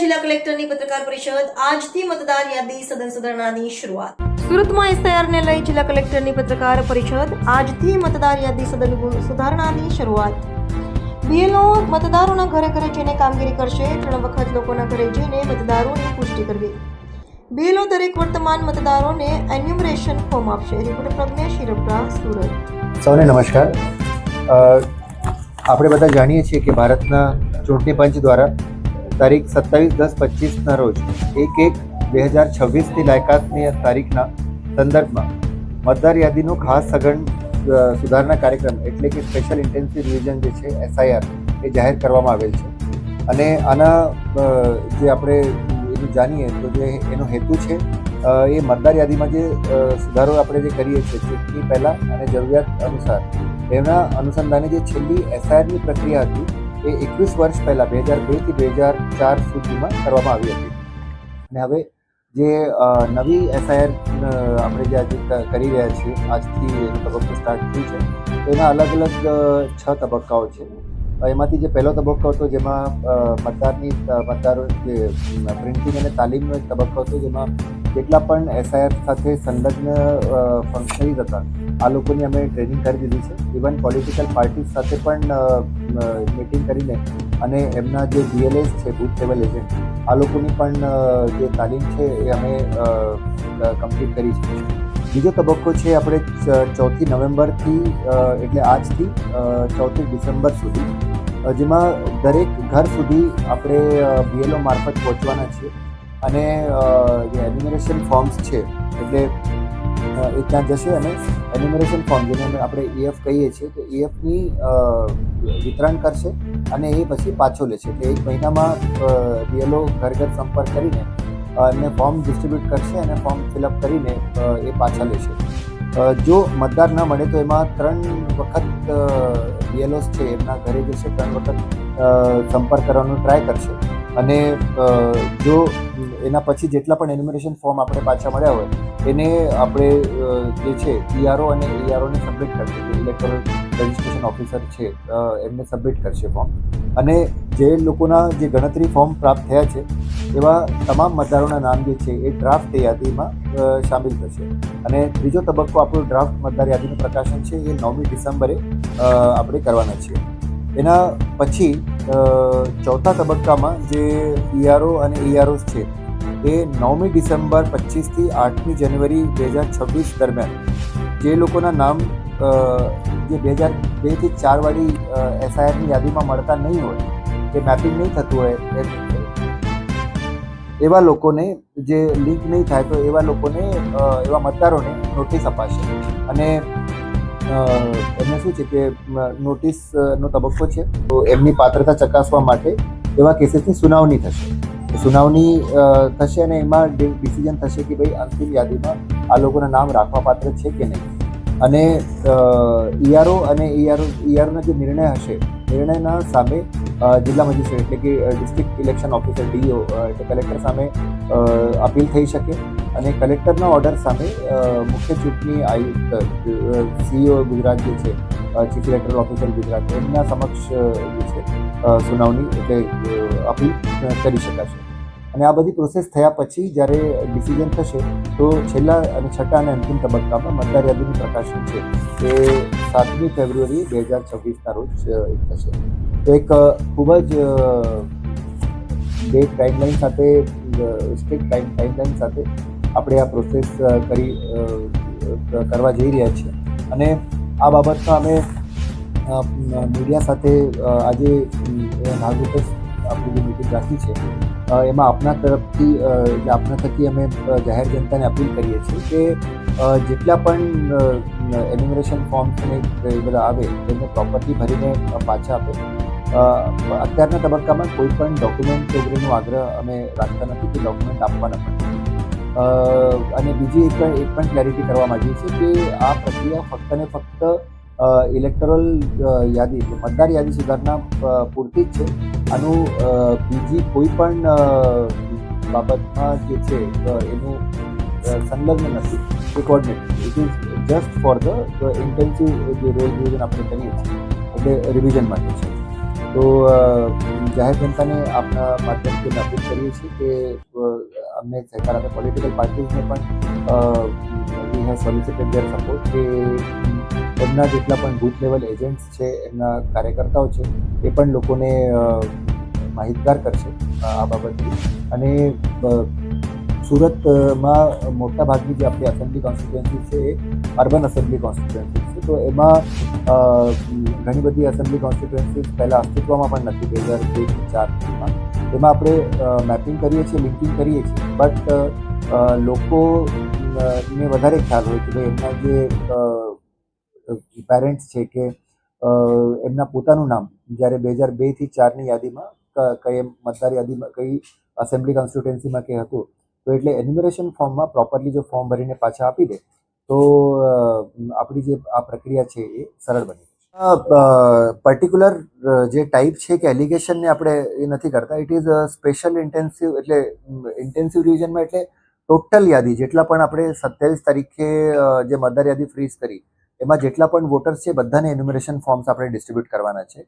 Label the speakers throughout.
Speaker 1: જિલ્લા કલેક્ટરની પત્રકાર પરિષદ આજથી મતદાર યાદી સદન સુધારણાની શરૂઆત. સુરતમાં એસઆઈઆરને લઈ જિલ્લા કલેક્ટરની પત્રકાર પરિષદ આજથી મતદાર યાદી સદન સુધારણાની શરૂઆત. બીએલઓ મતદારોના ઘરે ઘરે જઈને કામગીરી કરશે, ત્રણ વખત લોકોના ઘરે જઈને મતદારોની પુષ્ટિ કરવી. બીએલઓ દરેક વર્તમાન મતદારોને એન્યુમરેશન ફોર્મ આપશે. રિપોર્ટર પ્રજ્ઞેશ હિરપરા, સુરત.
Speaker 2: સૌને નમસ્કાર. આપણે બધા જાણીએ છીએ કે ભારતના ચૂંટણી પંચ દ્વારા તારીખ સત્તાવીસ દસ પચીસના રોજ એક એક બે હજાર છવ્વીસની લાયકાતની તારીખના સંદર્ભમાં મતદાર યાદીનો ખાસ સઘન સુધારણા કાર્યક્રમ એટલે કે સ્પેશિયલ ઇન્ટેન્સિવ રિવિઝન જે છે એસઆઈઆર એ જાહેર કરવામાં આવેલ છે. અને આના જે આપણે એનું જાણીએ તો જે એનો હેતુ છે એ મતદાર યાદીમાં જે સુધારો આપણે જે કરીએ છીએ ચૂંટણી પહેલાં અને જરૂરિયાત અનુસાર. એના અનુસંધાને જે છેલ્લી એસઆઈઆરની પ્રક્રિયા હતી એ એકવીસ વર્ષ પહેલાં, બે હજાર બેથી બે હજાર ચાર સુધીમાં કરવામાં આવી હતી. અને હવે જે નવી એસઆઈઆર આપણે જે આજે કરી રહ્યા છીએ, આજથી એનો તબક્કો સ્ટાર્ટ થયું છે એના અલગ અલગ છ તબક્કાઓ છે. એમાંથી જે પહેલો તબક્કો હતો જેમાં મતદારની મતદારો જે પ્રિન્ટિંગ અને તાલીમનો એક તબક્કો હતો જેમાં જેટલા પણ એસઆઈઆર સાથે સંલગ્ન ફંક્શનરીઝ હતા, આ લોકોની અમે ટ્રેનિંગ કરી દીધી છે. ઇવન પોલિટિકલ પાર્ટીઝ સાથે પણ મિટિંગ કરીને અને એમના જે ડીએલએસ છે બુથ લેવલ એજન્ટ આ લોકોની પણ જે તાલીમ છે એ અમે કમ્પ્લીટ કરી છે. બીજો તબક્કો છે આપણે ચોથી નવેમ્બરથી એટલે આજથી ચોથી ડિસેમ્બર સુધી જેમાં દરેક ઘર સુધી આપણે બીએલઓ મારફત પહોંચવાના છીએ. અને જે એન્યુમરેશન ફોર્મ્સ છે, એટલે એ ત્યાં જશે અને એન્યુમરેશન ફોર્મ જેને આપણે ઈએફ કહીએ છીએ, તો ઈએફની વિતરણ કરશે અને એ પછી પાછો લેશે. એટલે એક મહિનામાં બીએલઓ ઘર ઘર સંપર્ક કરીને અને ફોર્મ ડિસ્ટ્રીબ્યુટ કરશે અને ફોર્મ ફિલઅપ કરીને એ પાછા લેશે. જો મતદાર ન મળે તો એમાં ત્રણ વખત બીએલઓસ છે, એમના ઘરે જશે ત્રણ વખત સંપર્ક કરવાનો ટ્રાય કરશે. અને જો એના પછી જેટલા પણ એન્યુમરેશન ફોર્મ આપણે પાછા મળ્યા હોય, એને આપણે જે છે ઈઆરઓ અને એઆરઓને સબમિટ કરશે. જે ઇલેક્ટોરલ રજિસ્ટ્રેશન ઓફિસર છે એમને સબમિટ કરશે ફોર્મ અને જે લોકોના જે ગણતરી ફોર્મ પ્રાપ્ત થયા છે, એવા તમામ મતદારોના નામ જે છે, એ ડ્રાફ્ટ યાદીમાં સામેલ થશે. અને ત્રીજો તબક્કો આપણો ડ્રાફ્ટ મતદાર યાદીનું પ્રકાશન છે, એ નવમી ડિસેમ્બરે આપણે કરવાના છીએ. એના પછી ચોથા તબક્કામાં જે ઈઆરઓ અને ઈઆરઓસ છે એ નવમી ડિસેમ્બર પચીસથી આઠમી જાન્યુઆરી બે હજાર છવ્વીસ દરમિયાન. જે લોકોના નામ જે બે હજાર બેથી ચારવાળી એસઆઈઆરની યાદીમાં મળતા નહીં હોય કે મેપિંગ નહીં થતું હોય એવા લોકોને જે લિંક નહીં થાય તો એવા લોકોને એવા મતદારોને નોટિસ અપાશે. અને એમને શું છે કે નોટિસનો તબક્કો છે, તો એમની પાત્રતા ચકાસવા માટે એવા કેસીસની સુનાવણી થશે. સુનાવણી થશે અને એમાં ડિસિઝન થશે કે ભાઈ અંતિમ યાદીમાં આ લોકોના નામ રાખવા પાત્ર છે કે નહીં. અને ઈઆરઓ અને ઈઆરઓ ઈઆરઓના જે નિર્ણય હશે, નિર્ણયના સામે જિલ્લા મજિસ્ટ્રેટ એટલે કે ડિસ્ટ્રિક્ટ ઇલેક્શન ઓફિસર ડીઓ એટલે કલેક્ટર સામે અપીલ થઈ શકે અને કલેક્ટરના ઓર્ડર સામે મુખ્ય ચૂંટણી આયુક્ત સીઈઓ ગુજરાત જે છે ચીફ ઇલેક્ટરલ ઓફિસર ગુજરાત, એમના સમક્ષ જે છે સુનાવણી એટલે અપીલ કરી શકાશે. અને આ બધી પ્રોસેસ થયા પછી જ્યારે ડિસિઝન થશે, તો છેલ્લા અને છઠ્ઠા અને અંતિમ તબક્કામાં મતદાર યાદીનું પ્રકાશન છે. એ સાતમી ફેબ્રુઆરી બે હજાર છવ્વીસના રોજ થશે. એક ખૂબ જ ડેટ ટાઈમલાઈન સાથે સ્ટ્રિક્ટ ટાઈમ ટાઈમલાઈન સાથે આપણે આ પ્રોસેસ કરી કરવા જઈ રહ્યા છીએ. અને આ બાબતમાં અમે મીડિયા સાથે આજે નાગરિક આપણી જે મિટિંગ રાખી છે એમાં આપના તરફથી આપના થકી અમે જાહેર જનતાને અપીલ કરીએ છીએ કે જેટલા પણ એન્યુમરેશન ફોર્મ્સ અને એ બધા આવે, તેમને પ્રોપરલી ભરીને પાછા આપે. અત્યારના તબક્કામાં કોઈ પણ ડોક્યુમેન્ટ વગેરેનો આગ્રહ અમે રાખતા નથી કે ડોક્યુમેન્ટ આપવાના પણ અને બીજી એક એક પણ ક્લેરિટી કરવા માંગીએ છીએ કે આ પ્રક્રિયા ફક્ત ને ફક્ત ઇલેક્ટોરલ યાદી મતદાર યાદી સુધારણા પૂરતી જ છે. આનું બીજી કોઈ પણ બાબતમાં જે છે એનું સંલગ્ન નથી. એ coordinate it is just for the intensive જે રોલ રિવિઝન આપણે કરીએ છીએ, એટલે રિવિઝન માટે છે. તો જાહેર જનતાને આપના માધ્યમથી અપીલ કરીએ છીએ કે અમને સહકાર આપે. પોલિટિકલ પાર્ટીઝને પણ we have solicited their support કે એમના જેટલા પણ બૂથ લેવલ એજન્ટ્સ છે, એમના કાર્યકર્તાઓ છે, એ પણ લોકોને માહિતગાર કરશે આ બાબતથી. અને સુરતમાં મોટા ભાગની જે આપણી એસેમ્બલી કોન્સ્ટિટ્યુન્સી છે એ અર્બન એસેમ્બલી કોન્સ્ટિટ્યુન્સી છે. તો એમાં ઘણી બધી એસેમ્બલી કોન્સ્ટિટ્યુન્સી પહેલાં અસ્તિત્વમાં પણ નથી, બે હજાર બે ચારમાં એમાં આપણે મેપિંગ કરીએ છીએ લિંકિંગ કરીએ છીએ. બટ લોકો ને વધારે ખ્યાલ હોય કે ભાઈ એમના જે પેરેન્ટ્સ છે કે એમના પોતાનું નામ, જ્યારે બે હજાર બેથી ચારની યાદીમાં કઈ મતદાર યાદીમાં, કઈ અસેમ્બલી કોન્સ્ટિટ્યુન્સીમાં કે હતું, તો એટલે એન્યુમરેશન ફોર્મમાં પ્રોપરલી જો ફોર્મ ભરીને પાછા આપી દે, તો આપણી જે આ પ્રક્રિયા છે એ સરળ બની. પર્ટિક્યુલર જે ટાઈપ છે કે એલિગેશનને આપણે એ નથી કરતા ઇટ ઇઝ સ્પેશિયલ ઇન્ટેન્સિવ એટલે ઇન્ટેન્સિવ રિવિઝનમાં એટલે ટોટલ યાદી, જેટલા પણ આપણે સત્યાવીસ તારીખે જે મતદાર યાદી ફ્રીઝ કરી એમાં જેટલા પણ વોટર્સ છે, બધાને એન્યુમરેશન ફોર્મ્સ આપણે ડિસ્ટ્રીબ્યુટ કરવાના છે.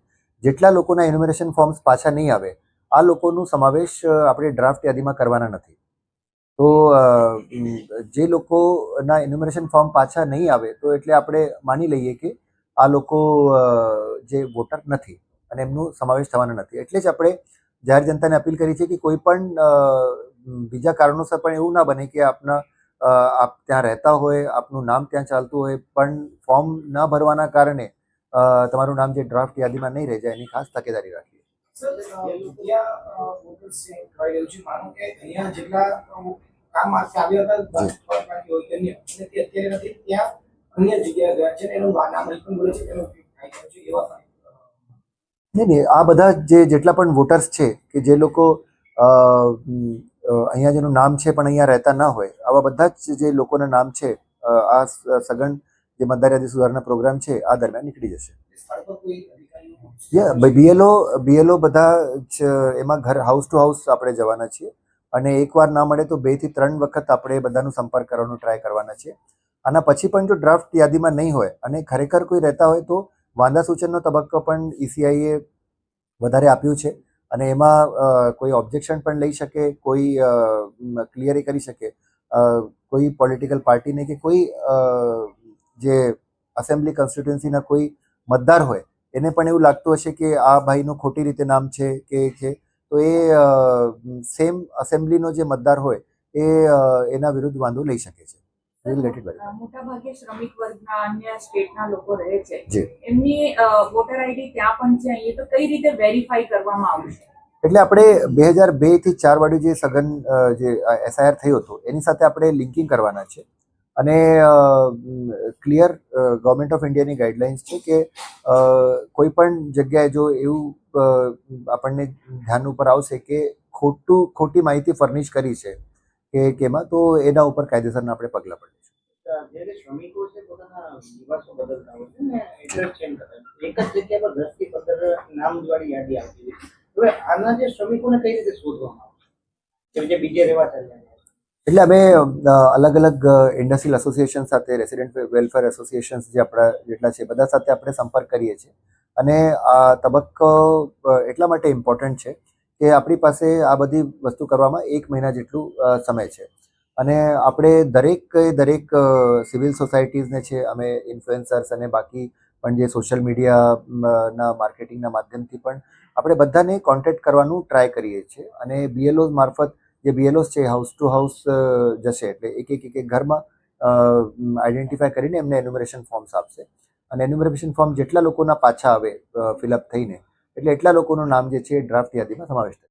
Speaker 2: જેટલા લોકોના એન્યુમરેશન ફોર્મ્સ પાછા નહીં આવે, આ લોકોનું સમાવેશ આપણે ડ્રાફ્ટ યાદીમાં કરવાના નથી. તો જે લોકોના એન્યુમરેશન ફોર્મ પાછા નહીં આવે, તો એટલે આપણે માની લઈએ કે આ લોકો જે વોટર નથી અને એમનું સમાવેશ થવાના નથી. એટલે જ આપણે જાહેર જનતાને અપીલ કરી છે કે કોઈ પણ બીજા કારણોસર પણ એવું ના બને કે આપના આપ ત્યાં રહેતા હોય આપનું નામ ત્યાં ચાલતું હોય પણ ફોર્મ ન ભરવાના કારણે તમારું નામ જે ડ્રાફ્ટ યાદીમાં નહીં રહી જાય એની ખાસ તકેદારી
Speaker 3: અ,
Speaker 2: નહીં નહીં આ બધા જે જેટલા પણ વોટર્સ છે કે જે લોકો અહીંયા જેનું નામ છે પણ અહીંયા રહેતા ન હોય આવા બધા જ જે લોકોના નામ છે આ સઘન જે મતદાર યાદી સુધારણા પ્રોગ્રામ છે આ દરમિયાન નીકળી જશે. બીએલઓ બીએલઓ બધા જ એમાં ઘર હાઉસ ટુ હાઉસ આપણે જવાના છીએ. અને એકવાર ના મળે તો બેથી ત્રણ વખત આપણે બધાનો સંપર્ક કરવાનો ટ્રાય કરવાના છીએ. આના પછી પણ જો ડ્રાફ્ટ યાદીમાં નહીં હોય અને ખરેખર કોઈ રહેતા હોય તો વાંધા સૂચનનો તબક્કો પણ ઈસીઆઈએ વધારે આપ્યું છે. અને એમાં કોઈ ઓબ્જેક્શન પણ લઈ શકે કોઈ ક્લિયર કરી શકે. કોઈ પોલિટિકલ પાર્ટીને કે કોઈ જે અસેમ્બલી કોન્સ્ટિટ્યુન્સીના કોઈ મતદાર હોય એને પણ એવું લાગતું હશે કે આ ભાઈનું ખોટી રીતે નામ છે કે છે તો એ સેમ એસેમ્બલીનો જે મતદાર હોય એ એના વિરુદ્ધ વાંધો લઈ શકે છે.
Speaker 4: મોટા ભાગે શ્રમિક વર્ગના અન્ય સ્ટેટના લોકો રહે છે એમની વોટર આઈડી ત્યાં પણ છે અહીંયા તો કઈ રીતે વેરીફાઈ કરવામાં આવશે
Speaker 2: એટલે આપણે બે હજાર બેથી ચાર વાળું જે સઘન જે એસઆઈઆર થયું હતું, એની સાથે આપણે લિંકિંગ કરવાના છે. અને ક્લિયર ગવર્મેન્ટ ઓફ ઇન્ડિયાની ગાઈડલાઇન્સ છે કે કોઈ પણ જગ્યાએ જો એવું આપણને ધ્યાન ઉપર આવશે કે ખોટું, ખોટી માહિતી ફર્નિશ કરી છે કે કેમાં, તો એના ઉપર કાયદેસરના આપણે પગલાં પડે
Speaker 5: જે જે શ્રમિકો છે, પોતાના નિવાસો બદલતા હોય છે ને એડ્રેસ ચેન્જ કરતા એક જ જગ્યા પર દસથી પંદર નામ વાળી યાદી આવતી હોય છે. હવે આના જે શ્રમિકોને કઈ રીતે શોધવામાં બીજે રહેવા ચાલ્યા
Speaker 2: એટલે અમે અલગ અલગ ઇન્ડસ્ટ્રીયલ એસોસિએશન સાથે રેસિડેન્ટ વેલફેર એસોસિએશન્સ જે આપણા જેટલા છે, બધા સાથે આપણે સંપર્ક કરીએ છીએ. અને આ તબક્કો એટલા માટે ઇમ્પોર્ટન્ટ છે કે આપણી પાસે આ બધી વસ્તુ કરવામાં એક મહિના જેટલું સમય છે. અને આપણે દરેક દરેક સિવિલ સોસાયટીઝને છે, અમે ઇન્ફ્લુએન્સર્સ અને બાકી પણ જે સોશિયલ મીડિયાના માર્કેટિંગના માધ્યમથી પણ આપણે બધાને કોન્ટેક્ટ કરવાનું ટ્રાય કરીએ છીએ. અને બીએલઓ મારફત જે બીએલઓસ છે હાઉસ ટુ હાઉસ જશે. એટલે એક એક એક ઘરમાં આઈડેન્ટિફાય કરીને એમને એન્યુમરેશન ફોર્મ્સ આપશે. અને એન્યુમરેશન ફોર્મ જેટલા લોકોના પાછા આવે ફિલઅપ થઈને, એટલે એટલા લોકોનું નામ જે છે ડ્રાફ્ટ યાદીમાં સમાવેશ થશે